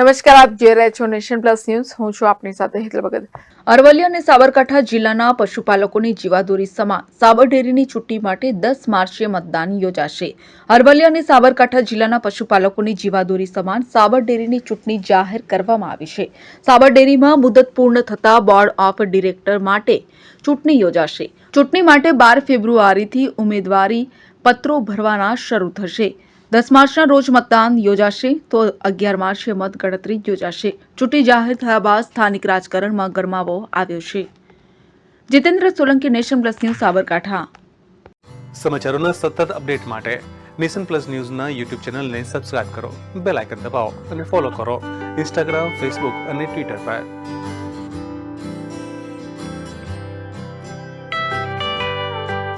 નમસ્કાર, આપ જે રહ્યા છો નેશન પ્લસ ન્યૂઝ. હું છું આપની સાથે હેતલ ભગત. અરવલ્લી અને સાબરકાંઠા જિલ્લાના પશુપાલકોની જીવાદોરી સમાન સાબર ડેરીની ચૂંટણી માટે દસ માર્ચે મતદાન યોજાશે. અરવલ્લી અને સાબરકાંઠા જિલ્લાના પશુપાલકોની જીવાદોરી સમાન સાબર ડેરીની ચૂંટણી જાહેર કરવામાં આવી છે. સાબર ડેરીમાં મુદત પૂર્ણ થતા બોર્ડ ઓફ ડિરેક્ટર માટે ચૂંટણી યોજાશે. ચૂંટણી માટે બાર ફેબ્રુઆરીથી ઉમેદવારી પત્રો ભરવાના શરૂ થશે. દસ માર્ચના રોજ મતદાન યોજાશે તો અગિયાર માર્ચે મતગણતરી યોજાશે. ચૂંટણી જાહેર થયા બાદ સ્થાનિક રાજકારણમાં ગરમાવો આવ્યો છે. Jitendra Solanki, nation plus news, Sabarkantha. સમાચારોના સતત અપડેટ માટે નેશન પ્લસ ન્યૂઝના યુટ્યુબ ચેનલને સબસ્ક્રાઇબ કરો, બેલ આઇકન દબાવો અને ફોલો કરો ઇન્સ્ટાગ્રામ, ફેસબુક અને ટ્વિટર પર.